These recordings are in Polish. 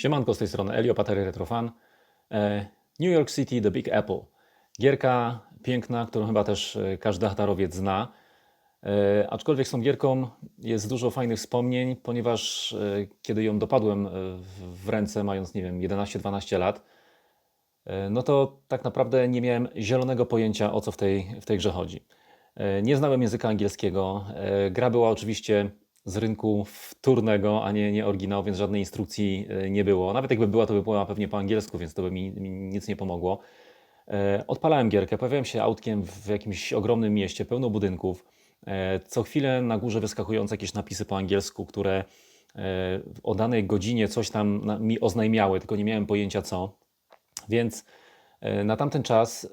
Siemanko, z tej strony Elio, Patery Retrofan. E, New York City, The Big Apple. Gierka piękna, którą chyba też e, każdy hatarowiec zna. E, Aczkolwiek z tą gierką jest dużo fajnych wspomnień, ponieważ kiedy ją dopadłem w- ręce, mając, nie wiem, 11-12 lat, no to tak naprawdę nie miałem zielonego pojęcia, o co w tej, w tej grze chodzi. Nie znałem języka angielskiego. Gra była oczywiście z rynku wtórnego, a nie, nie oryginał, więc żadnej instrukcji e, nie było. Nawet jakby była, to by była pewnie po angielsku, więc to by mi, mi nic nie pomogło. E, Odpalałem gierkę, pojawiałem się autkiem w jakimś ogromnym mieście, pełno budynków. E, Co chwilę na górze wyskakujące jakieś napisy po angielsku, które o danej godzinie coś tam mi oznajmiały, tylko nie miałem pojęcia co. Więc na tamten czas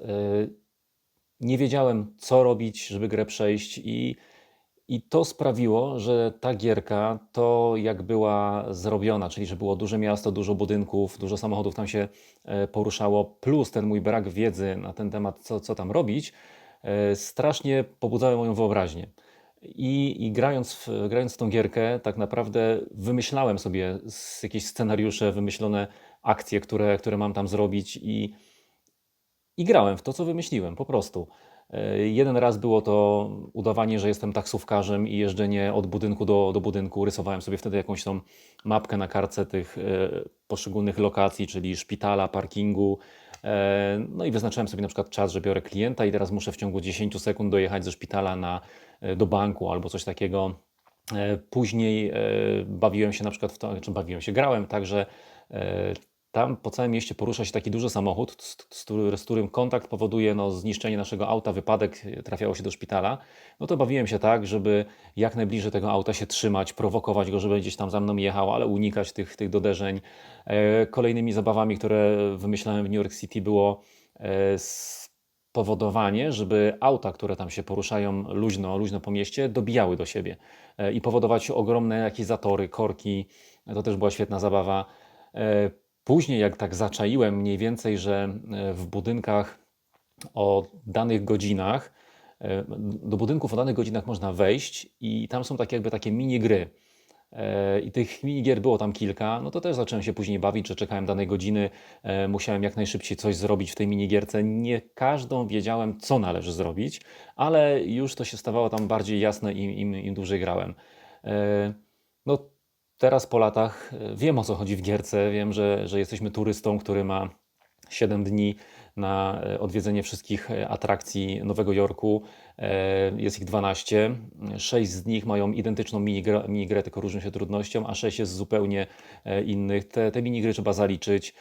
nie wiedziałem, co robić, żeby grę przejść, i, i to sprawiło, że ta gierka to jak była zrobiona, czyli że było duże miasto, dużo budynków, dużo samochodów tam się e, poruszało, plus ten mój brak wiedzy na ten temat, co, co tam robić, e, strasznie pobudzały moją wyobraźnię. I, i grając, w, grając w tą gierkę, tak naprawdę wymyślałem sobie jakieś scenariusze, wymyślone akcje, które, które mam tam zrobić, i, i grałem w to, co wymyśliłem, po prostu. E, Jeden raz było to udawanie, że jestem taksówkarzem i jeżdżenie od budynku do, do budynku. Rysowałem sobie wtedy jakąś tą mapkę na kartce tych e, poszczególnych lokacji, czyli szpitala, parkingu. E, No i wyznaczałem sobie na przykład czas, że biorę klienta i teraz muszę w ciągu 10 sekund dojechać ze szpitala na, do banku albo coś takiego. Później bawiłem się na przykład w to, czy bawiłem się, grałem tak, że e, tam po całym mieście porusza się taki duży samochód, z, z, z którym kontakt powoduje no, zniszczenie naszego auta, wypadek, e, trafiało się do szpitala. No to bawiłem się tak, żeby jak najbliżej tego auta się trzymać, prowokować go, żeby gdzieś tam za mną jechał, ale unikać tych, tych doderzeń. E, Kolejnymi zabawami, które wymyślałem w New York City było e, spowodowanie, żeby auta, które tam się poruszają luźno, luźno po mieście, dobijały do siebie i powodować ogromne jakieś zatory, korki. To też była świetna zabawa. Później, jak tak zaczaiłem mniej więcej, że e, w budynkach o danych godzinach, e, do budynków o danych godzinach można wejść i tam są takie jakby takie mini gry. E, I tych minigier było tam kilka, no to też zacząłem się później bawić, że czekałem danej godziny, musiałem jak najszybciej coś zrobić w tej minigierce. Nie każdą wiedziałem, co należy zrobić, ale już to się stawało tam bardziej jasne im, im, im dłużej grałem. No teraz po latach e, wiem o co chodzi w gierce, wiem, że, że jesteśmy turystą, który ma 7 dni na e, odwiedzenie wszystkich e, atrakcji Nowego Jorku. Jest ich 12. 6 z nich mają identyczną minigrę, tylko różnią się trudnością, a 6 jest zupełnie innych. Te, te minigry trzeba zaliczyć.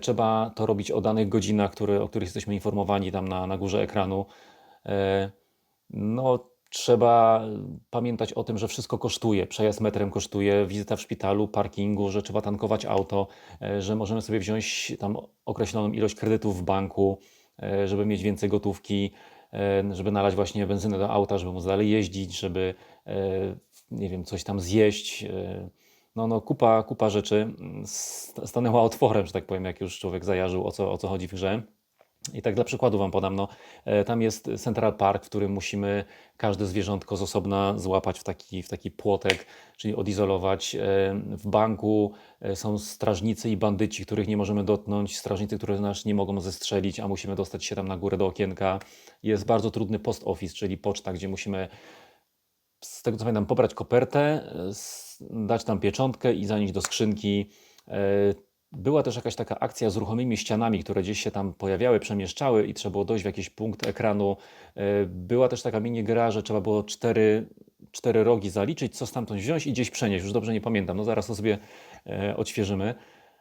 Trzeba to robić o danych godzinach, które, o których jesteśmy informowani tam na, na górze ekranu. No, trzeba pamiętać o tym, że wszystko kosztuje. Przejazd metrem kosztuje, wizyta w szpitalu, parkingu, że trzeba tankować auto, e, że możemy sobie wziąć tam określoną ilość kredytów w banku, e, żeby mieć więcej gotówki, e, żeby nalać właśnie benzynę do auta, żeby móc dalej jeździć, żeby nie wiem, coś tam zjeść. No, no kupa, kupa rzeczy mm, st- stanęła otworem, że tak powiem, jak już człowiek zajarzył, o co, o co chodzi w grze. I tak dla przykładu Wam podam, no, e, tam jest Central Park, w którym musimy każde zwierzątko z osobna złapać w taki, w taki płotek, czyli odizolować. E, W banku e, są strażnicy i bandyci, których nie możemy dotknąć, strażnicy, które nas nie mogą zestrzelić, a musimy dostać się tam na górę do okienka. Jest bardzo trudny post office, czyli poczta, gdzie musimy z tego co pamiętam, pobrać kopertę, dać tam pieczątkę i zanieść do skrzynki. Była też jakaś taka akcja z ruchomymi ścianami, które gdzieś się tam pojawiały, przemieszczały i trzeba było dojść w jakiś punkt ekranu. E, Była też taka mini gra, że trzeba było cztery, cztery rogi zaliczyć, co stamtąd wziąć i gdzieś przenieść. Już dobrze nie pamiętam, no zaraz to sobie e, odświeżymy.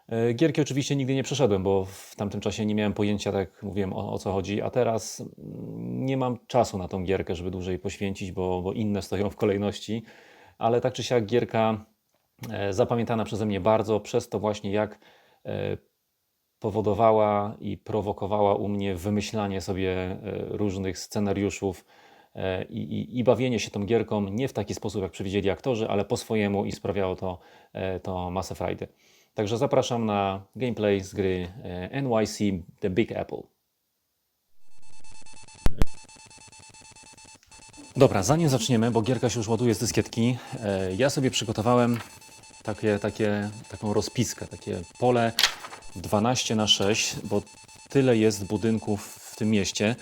E, Gierki oczywiście nigdy nie przeszedłem, bo w tamtym czasie nie miałem pojęcia, tak mówiłem, o, o co chodzi, a teraz nie mam czasu na tą gierkę, żeby dłużej poświęcić, bo, bo inne stoją w kolejności, ale tak czy siak gierka zapamiętana przeze mnie bardzo przez to właśnie jak powodowała i prowokowała u mnie wymyślanie sobie e, różnych scenariuszów e, i, i, i bawienie się tą gierką nie w taki sposób, jak przewidzieli aktorzy, ale po swojemu i sprawiało to, e, to masę frajdy. Także zapraszam na gameplay z gry e, NYC The Big Apple. Dobra, zanim zaczniemy, bo gierka się już ładuje z dyskietki, e, ja sobie przygotowałem takie, takie, taką rozpiskę, takie pole 12 na 6, bo tyle jest budynków w tym mieście.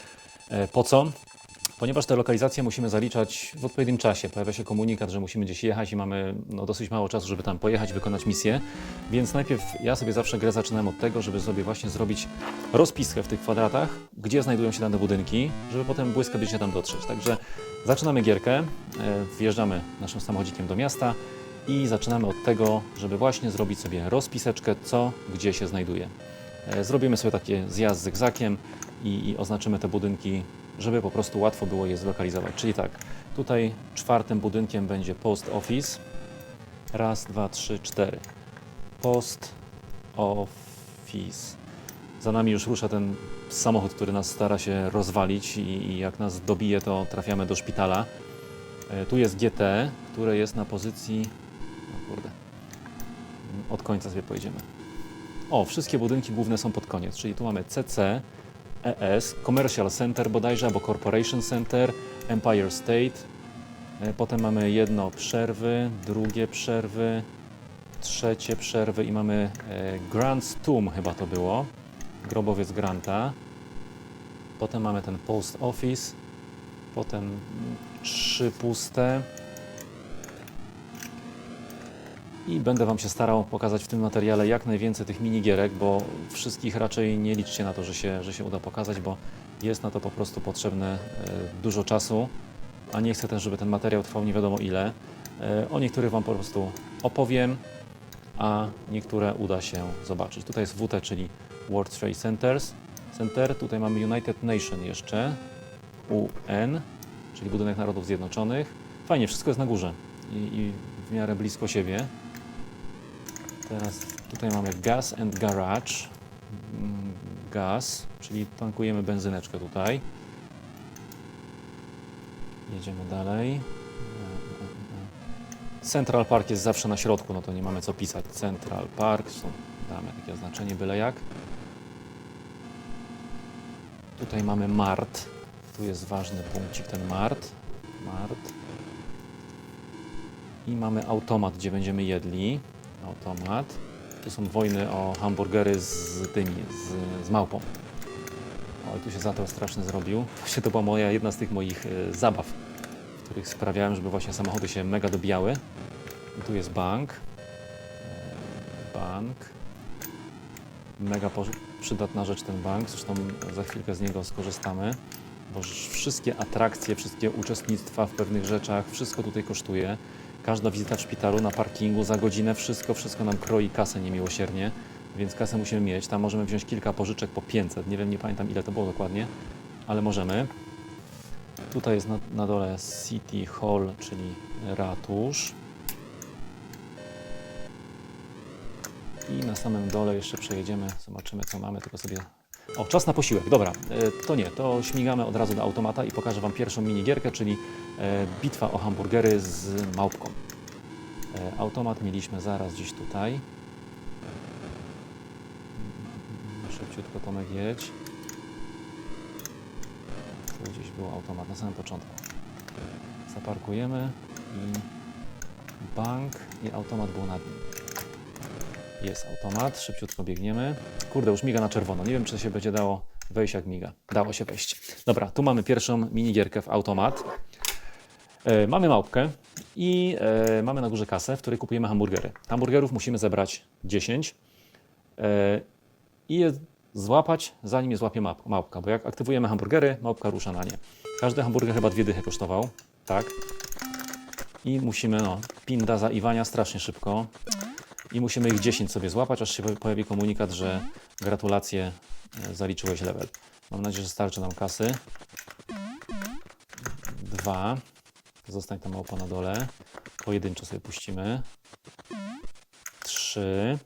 E, Po co? Ponieważ te lokalizacje musimy zaliczać w odpowiednim czasie. Pojawia się komunikat, że musimy gdzieś jechać i mamy no, dosyć mało czasu, żeby tam pojechać, wykonać misję. Więc najpierw ja sobie zawsze grę zaczynam od tego, żeby sobie właśnie zrobić rozpiskę w tych kwadratach, gdzie znajdują się dane budynki, żeby potem błyskawicznie tam dotrzeć. Także zaczynamy gierkę, e, wjeżdżamy naszym samochodzikiem do miasta i zaczynamy od tego, żeby właśnie zrobić sobie rozpiseczkę, co gdzie się znajduje. E, Zrobimy sobie taki zjazd zygzakiem i, i oznaczymy te budynki, żeby po prostu łatwo było je zlokalizować. Czyli tak, tutaj czwartym budynkiem będzie Post Office. Raz, dwa, trzy, cztery. Post Office. Za nami już rusza ten samochód, który nas stara się rozwalić i, i jak nas dobije, to trafiamy do szpitala. E, Tu jest GT, które jest na pozycji... No kurde. Od końca sobie pojedziemy. O, wszystkie budynki główne są pod koniec, czyli tu mamy CC, ES, Commercial Center bodajże, albo Corporation Center, Empire State. E, Potem mamy jedno przerwy, drugie przerwy, trzecie przerwy i mamy e, Grant's Tomb chyba to było, grobowiec Granta. Potem mamy ten Post Office, potem mm, trzy puste. I będę Wam się starał pokazać w tym materiale jak najwięcej tych minigierek, bo wszystkich raczej nie liczcie na to, że się, że się uda pokazać, bo jest na to po prostu potrzebne e, dużo czasu, a nie chcę też, żeby ten materiał trwał nie wiadomo ile. E, o niektórych Wam po prostu opowiem, a niektóre uda się zobaczyć. Tutaj jest WT, czyli World Trade Centers. Center. Tutaj mamy United Nation jeszcze, UN, czyli Budynek Narodów Zjednoczonych. Fajnie, wszystko jest na górze i, i w miarę blisko siebie. Teraz tutaj mamy Gas and Garage. Mm, Gaz, czyli tankujemy benzyneczkę tutaj. Jedziemy dalej. Central Park jest zawsze na środku, no to nie mamy co pisać. Central Park, damy takie oznaczenie byle jak. Tutaj mamy Mart. Tu jest ważny punkcik, ten Mart. Mart. I mamy automat, gdzie będziemy jedli. Automat. Tu są wojny o hamburgery z tymi, z, z małpą. Oj, tu się zator straszny zrobił. Właśnie to była moja, jedna z tych moich e, zabaw, w których sprawiałem, żeby właśnie samochody się mega dobijały. I tu jest bank. E, Bank. Mega przydatna rzecz ten bank, zresztą za chwilkę z niego skorzystamy, bo wszystkie atrakcje, wszystkie uczestnictwa w pewnych rzeczach, wszystko tutaj kosztuje. Każda wizyta w szpitalu na parkingu za godzinę, wszystko, wszystko nam kroi kasę niemiłosiernie, więc kasę musimy mieć. Tam możemy wziąć kilka pożyczek po 500, nie wiem, nie pamiętam ile to było dokładnie, ale możemy. Tutaj jest na, na dole City Hall, czyli ratusz. I na samym dole jeszcze przejedziemy, zobaczymy co mamy, tylko sobie... O, czas na posiłek, dobra, e, to nie, to śmigamy od razu do automata i pokażę Wam pierwszą minigierkę, czyli e, bitwa o hamburgery z małpką. E, Automat mieliśmy zaraz gdzieś tutaj. Szybciutko Tomek jedź. Tu gdzieś był automat na samym początku. Zaparkujemy i bank i automat był nad nim. Jest automat, szybciutko biegniemy. Kurde, już miga na czerwono. Nie wiem, czy się będzie dało wejść jak miga. Dało się wejść. Dobra, tu mamy pierwszą minigierkę w automat. E, mamy małpkę i e, mamy na górze kasę, w której kupujemy hamburgery. Hamburgerów musimy zebrać 10 e, i je złapać, zanim je złapie małpka, bo jak aktywujemy hamburgery, małpka rusza na nie. Każdy hamburger chyba dwie dychy kosztował, tak? I musimy, no, pinda za Iwania strasznie szybko. I musimy ich 10 sobie złapać, aż się pojawi komunikat, że gratulacje, e, zaliczyłeś level. Mam nadzieję, że starczy nam kasy. Dwa. Zostań tam małpa na dole. Pojedynczo sobie puścimy. Trzy.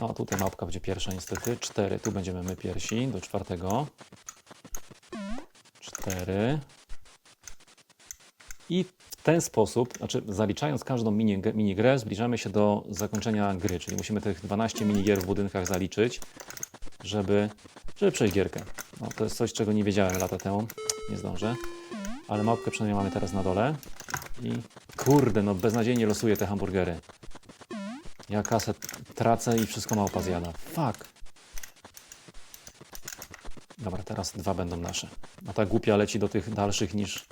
O, tutaj małpka będzie pierwsza niestety. Cztery. Tu będziemy my pierwsi do czwartego. Cztery. I w ten sposób, znaczy zaliczając każdą mini, minigrę, zbliżamy się do zakończenia gry, czyli musimy tych 12 minigier w budynkach zaliczyć, żeby, żeby przejść gierkę. No, to jest coś, czego nie wiedziałem lata temu, nie zdążę, ale małpkę przynajmniej mamy teraz na dole i Kurde, no beznadziejnie losuję te hamburgery. Ja kasę tracę i wszystko małpa zjada. Fuck. Dobra, teraz dwa będą nasze. A ta głupia leci do tych dalszych niż,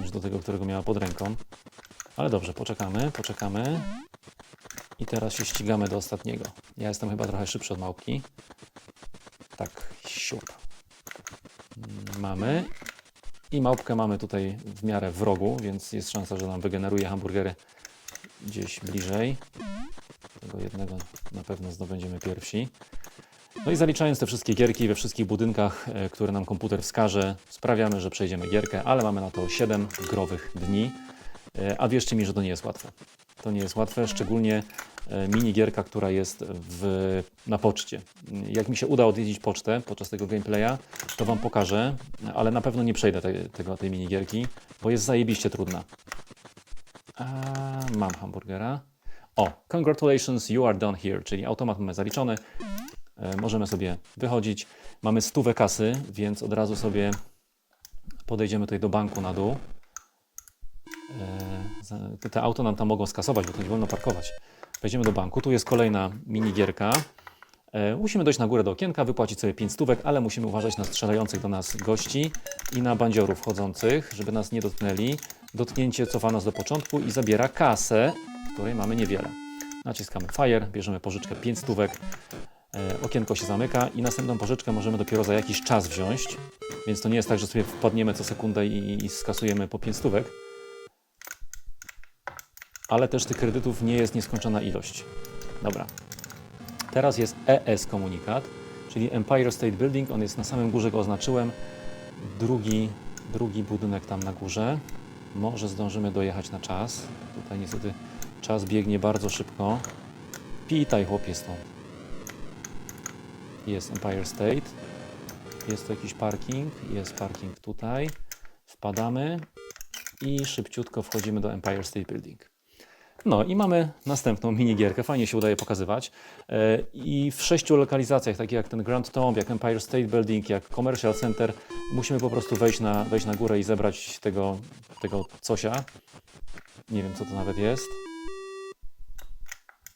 niż do tego, którego miała pod ręką. Ale dobrze, poczekamy, poczekamy. I teraz się ścigamy do ostatniego. Ja jestem chyba trochę szybszy od małpki. Tak, siup. Mamy. I małpkę mamy tutaj w miarę w rogu, więc jest szansa, że nam wygeneruje hamburgery gdzieś bliżej. Tego jednego na pewno zdobędziemy pierwsi. No i zaliczając te wszystkie gierki we wszystkich budynkach, e, które nam komputer wskaże, sprawiamy, że przejdziemy gierkę, ale mamy na to 7 growych dni. E, A wierzcie mi, że to nie jest łatwe. To nie jest łatwe, szczególnie e, minigierka, która jest w, na poczcie. Jak mi się uda odwiedzić pocztę podczas tego gameplaya, to Wam pokażę, ale na pewno nie przejdę te, tego, tej minigierki, bo jest zajebiście trudna. A, mam hamburgera. O, congratulations, you are done here, czyli automat mamy zaliczony. E, Możemy sobie wychodzić. Mamy stówę kasy, więc od razu sobie podejdziemy tutaj do banku na dół. E, te- Te auto nam tam mogą skasować, bo to nie wolno parkować. Wejdziemy do banku. Tu jest kolejna minigierka. E, Musimy dojść na górę do okienka, wypłacić sobie 5 stówek, ale musimy uważać na strzelających do nas gości i na bandziorów wchodzących, żeby nas nie dotknęli. Dotknięcie cofa nas do początku i zabiera kasę, której mamy niewiele. Naciskamy Fire, bierzemy pożyczkę 5 stówek, e, okienko się zamyka i następną pożyczkę możemy dopiero za jakiś czas wziąć, więc to nie jest tak, że sobie wpadniemy co sekundę i, i skasujemy po 5 stówek. Ale też tych kredytów nie jest nieskończona ilość. Dobra. Teraz jest ES komunikat, czyli Empire State Building. On jest na samym górze, go oznaczyłem. Drugi, drugi budynek tam na górze. Może zdążymy dojechać na czas. Tutaj niestety czas biegnie bardzo szybko. Pitaj chłopie stąd. Jest Empire State. Jest tu jakiś parking. Jest parking tutaj. Wpadamy i szybciutko wchodzimy do Empire State Building. No i mamy następną minigierkę, fajnie się udaje pokazywać. E, I w sześciu lokalizacjach, takich jak ten Grand Tomb, jak Empire State Building, jak Commercial Center, musimy po prostu wejść na, wejść na górę i zebrać tego, tego cosia. Nie wiem, co to nawet jest.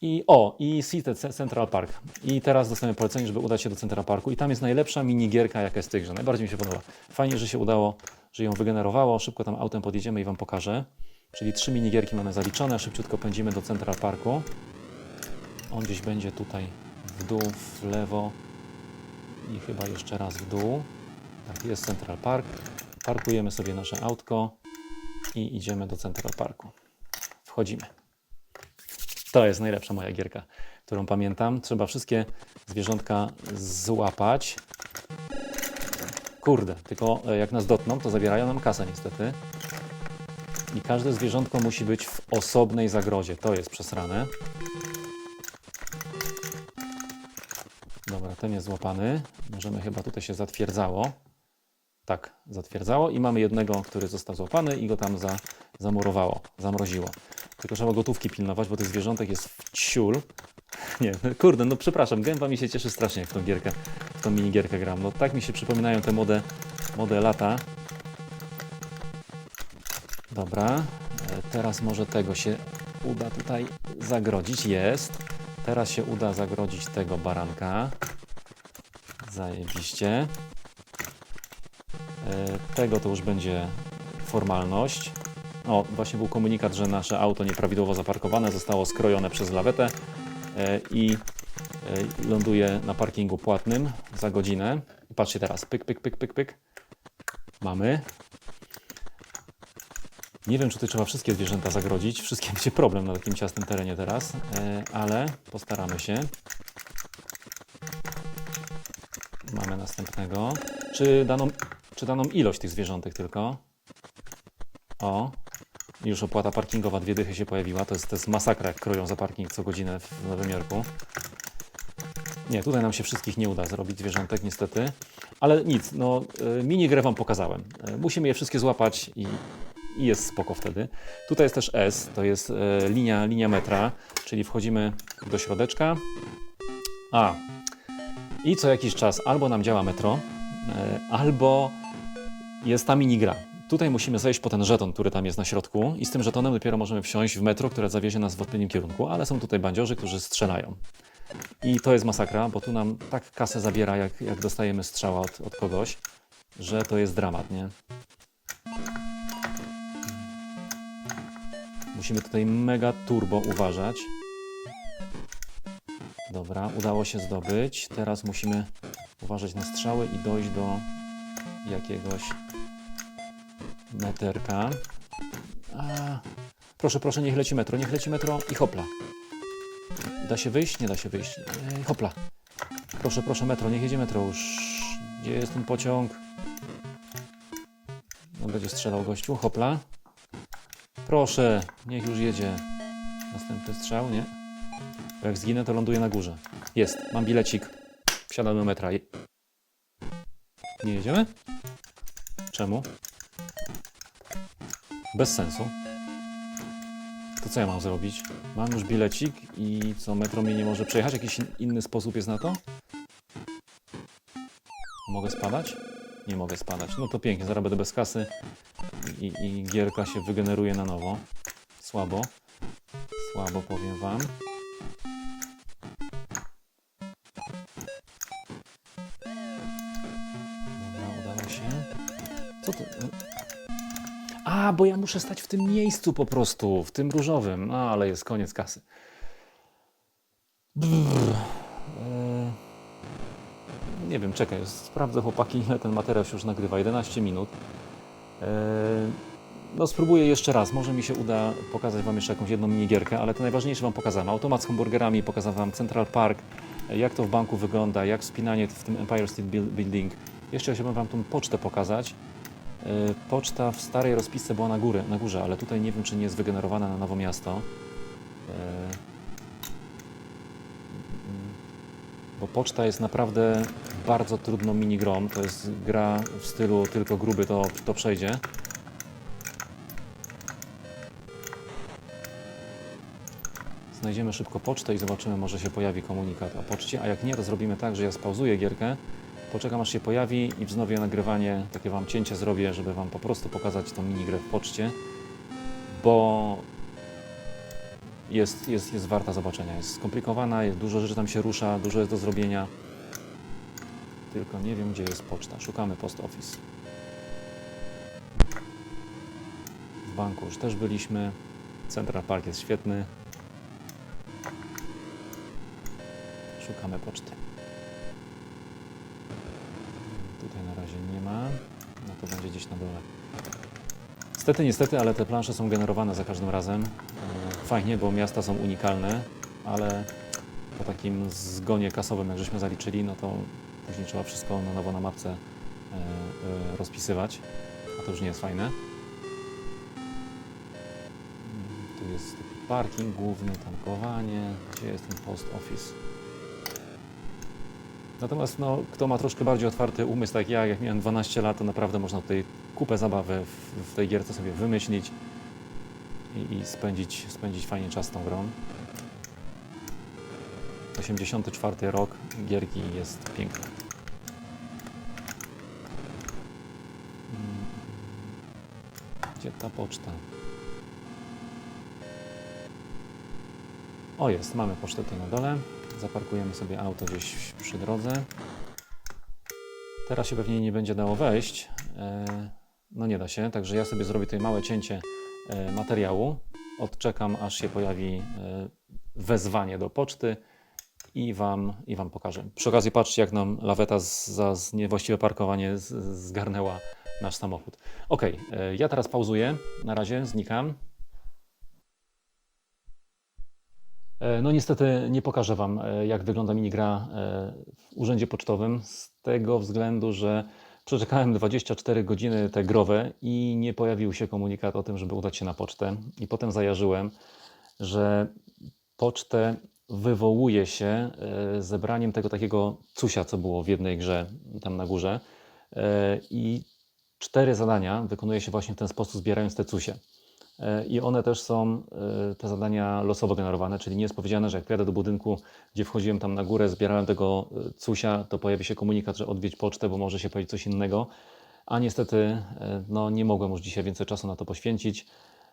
I o, i City Ce- Central Park. I teraz dostałem polecenie, żeby udać się do Central Parku. I tam jest najlepsza minigierka, jaka jest w tej grze. Najbardziej mi się podoba. Fajnie, że się udało, że ją wygenerowało. Szybko tam autem podjedziemy i Wam pokażę. Czyli trzy minigierki mamy zaliczone. Szybciutko pędzimy do Central Parku. On gdzieś będzie tutaj w dół, w lewo i chyba jeszcze raz w dół. Tak, jest Central Park. Parkujemy sobie nasze autko i idziemy do Central Parku. Wchodzimy. To jest najlepsza moja gierka, którą pamiętam. Trzeba wszystkie zwierzątka złapać. Kurde, tylko e, jak nas dotkną, to zabierają nam kasę niestety. I każde zwierzątko musi być w osobnej zagrodzie. To jest przesrane. Dobra, ten jest złapany. Możemy chyba tutaj się zatwierdzało. Tak, zatwierdzało i mamy jednego, który został złapany i go tam za, zamurowało, zamroziło. Tylko trzeba gotówki pilnować, bo tych zwierzątek jest w ciul. Nie, no kurde, no przepraszam, gęba mi się cieszy strasznie, jak w tą gierkę, w tą minigierkę gram. No tak mi się przypominają te młode, młode lata. Dobra, e, teraz może tego się uda tutaj zagrodzić. Jest. Teraz się uda zagrodzić tego baranka. Zajebiście. E, Tego to już będzie formalność. O, właśnie był komunikat, że nasze auto nieprawidłowo zaparkowane zostało skrojone przez lawetę e, i ląduje na parkingu płatnym za godzinę. Patrzcie teraz, pyk, pyk, pyk, pyk, pyk. Mamy. Nie wiem, czy tutaj trzeba wszystkie zwierzęta zagrodzić. Wszystkie będzie problem na takim ciasnym terenie teraz, e, ale postaramy się. Mamy następnego. Czy daną, czy daną ilość tych zwierzątek tylko? O, już opłata parkingowa, dwie dychy się pojawiła. To jest, to jest masakra, jak kroją za parking co godzinę w Nowym Jorku. Nie, tutaj nam się wszystkich nie uda zrobić zwierzątek, niestety. Ale nic, no, y, minigrę Wam pokazałem. Y, Musimy je wszystkie złapać i, i jest spoko wtedy. Tutaj jest też S, to jest e, linia, linia metra, czyli wchodzimy do środeczka. A, i co jakiś czas albo nam działa metro, e, albo jest ta minigra. Tutaj musimy zejść po ten żeton, który tam jest na środku i z tym żetonem dopiero możemy wsiąść w metro, które zawiezie nas w odpowiednim kierunku, ale są tutaj bandziorzy, którzy strzelają. I to jest masakra, bo tu nam tak kasę zabiera, jak, jak dostajemy strzała od, od kogoś, że to jest dramat, nie? Musimy tutaj mega turbo uważać. Dobra, udało się zdobyć. Teraz musimy uważać na strzały i dojść do jakiegoś meterka. A, proszę, proszę, niech leci metro, niech leci metro i hopla. Da się wyjść? Nie da się wyjść. Ej, hopla. Proszę, proszę, metro, niech jedzie metro już. Gdzie jest ten pociąg? No będzie strzelał gościu, hopla. Proszę, niech już jedzie. Następny strzał, nie? Bo jak zginę, to ląduję na górze. Jest, mam bilecik. Wsiadam do metra. Je- Nie jedziemy? Czemu? Bez sensu. To co ja mam zrobić? Mam już bilecik i co, metro mnie nie może przejechać? Jakiś in- inny sposób jest na to? Mogę spadać? Nie mogę spadać. No to pięknie, zaraz będę bez kasy i, i gierka się wygeneruje na nowo. Słabo. Słabo powiem wam. Dobra, udało się. Co to? No. A, bo ja muszę stać w tym miejscu po prostu, w tym różowym. No, ale jest koniec kasy. Brrr. E, Nie wiem, czekaj, sprawdzę chłopaki, ile ten materiał się już nagrywa. 11 minut. E, No spróbuję jeszcze raz, może mi się uda pokazać Wam jeszcze jakąś jedną minigierkę, ale to najważniejsze Wam pokazałem. Automat z hamburgerami, pokazałem Wam Central Park, jak to w banku wygląda, jak wspinanie w tym Empire State Buil- Building. Jeszcze chciałbym Wam tą pocztę pokazać. E, Poczta w starej rozpisce była na, górę, na górze, ale tutaj nie wiem, czy nie jest wygenerowana na nowo miasto. E, Bo poczta jest naprawdę bardzo trudną minigrą. To jest gra w stylu tylko gruby to, to przejdzie. Znajdziemy szybko pocztę i zobaczymy, może się pojawi komunikat o poczcie, a jak nie, to zrobimy tak, że ja spauzuję gierkę, poczekam aż się pojawi i wznowię nagrywanie, takie Wam cięcie zrobię, żeby Wam po prostu pokazać tą minigrę w poczcie, bo jest, jest, jest warta zobaczenia. Jest skomplikowana, jest, dużo rzeczy tam się rusza, dużo jest do zrobienia. Tylko nie wiem, gdzie jest poczta. Szukamy post office. W banku już też byliśmy. Central Park jest świetny. Szukamy poczty. Tutaj na razie nie ma. No to będzie gdzieś na dole. Niestety, niestety, ale te plansze są generowane za każdym razem. E, Fajnie, bo miasta są unikalne, ale po takim zgonie kasowym, jak żeśmy zaliczyli, no to później trzeba wszystko na nowo na mapce e, e, rozpisywać, a to już nie jest fajne. Tu jest parking główny, tankowanie, gdzie jest ten post office. Natomiast no, kto ma troszkę bardziej otwarty umysł, tak ja, jak miałem 12 lat, to naprawdę można tutaj kupę zabawy w, w tej gierce sobie wymyślić i, i spędzić, spędzić fajnie czas tą grą. 84 rok gierki jest piękny. Mm. Gdzie ta poczta? O jest, mamy pocztę tu na dole. Zaparkujemy sobie auto gdzieś przy drodze. Teraz się pewnie nie będzie dało wejść. E, No nie da się, także ja sobie zrobię tutaj małe cięcie e, materiału. Odczekam, aż się pojawi e, wezwanie do poczty i wam, i wam pokażę. Przy okazji patrzcie, jak nam laweta z- za z niewłaściwe parkowanie z- zgarnęła nasz samochód. Ok, ja teraz pauzuję. Na razie znikam. E, No niestety nie pokażę Wam, e, jak wygląda minigra e, w urzędzie pocztowym, z tego względu, że przeczekałem 24 godziny te growe i nie pojawił się komunikat o tym, żeby udać się na pocztę. I potem zajarzyłem, że pocztę wywołuje się e, zebraniem tego takiego cusia, co było w jednej grze tam na górze. E, I cztery zadania wykonuje się właśnie w ten sposób, zbierając te cusie. E, I one też są, te zadania losowo generowane, czyli nie jest powiedziane, że jak pojadę do budynku, gdzie wchodziłem tam na górę, zbierałem tego cusia, to pojawi się komunikat, że odwiedź pocztę, bo może się pojawić coś innego. a niestety no, nie mogłem już dzisiaj więcej czasu na to poświęcić.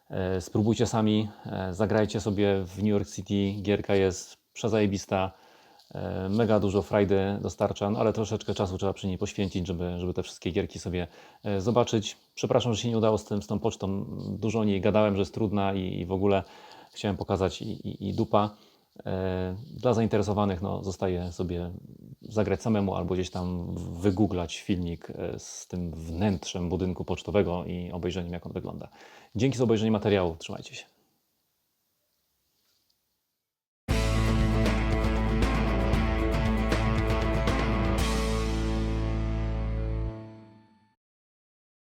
E, Spróbujcie sami, e, zagrajcie sobie w New York City. Gierka jest przezajebista, e, mega dużo frajdy dostarcza, no, ale troszeczkę czasu trzeba przy niej poświęcić, żeby, żeby te wszystkie gierki sobie zobaczyć. Przepraszam, że się nie udało z, tym, z tą pocztą. Dużo o niej gadałem, że jest trudna i, i w ogóle chciałem pokazać i, i, i dupa. E, Dla zainteresowanych no, zostaje sobie zagrać samemu albo gdzieś tam wygooglać filmik e, z tym wnętrzem budynku pocztowego i obejrzeniem, jak on wygląda. Dzięki za obejrzenie materiału. Trzymajcie się.